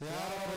Yeah.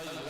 အ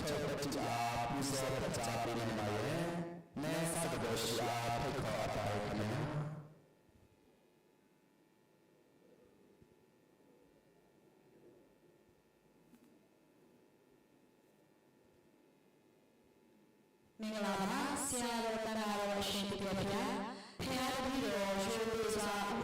ချုပ်ပတိအားပူဇော်ပကြပေးနေမှာရဲ့မဲဆတ်တော်ရှိအားဖိတ်ခေါ်အပ်ပါတယ်ခင်ဗျာမင်္ဂလာပါဆရာတော်တရားတော်ရှင်ပြပြဖခင်တပည့်တော်ရွှေပြည်စွာ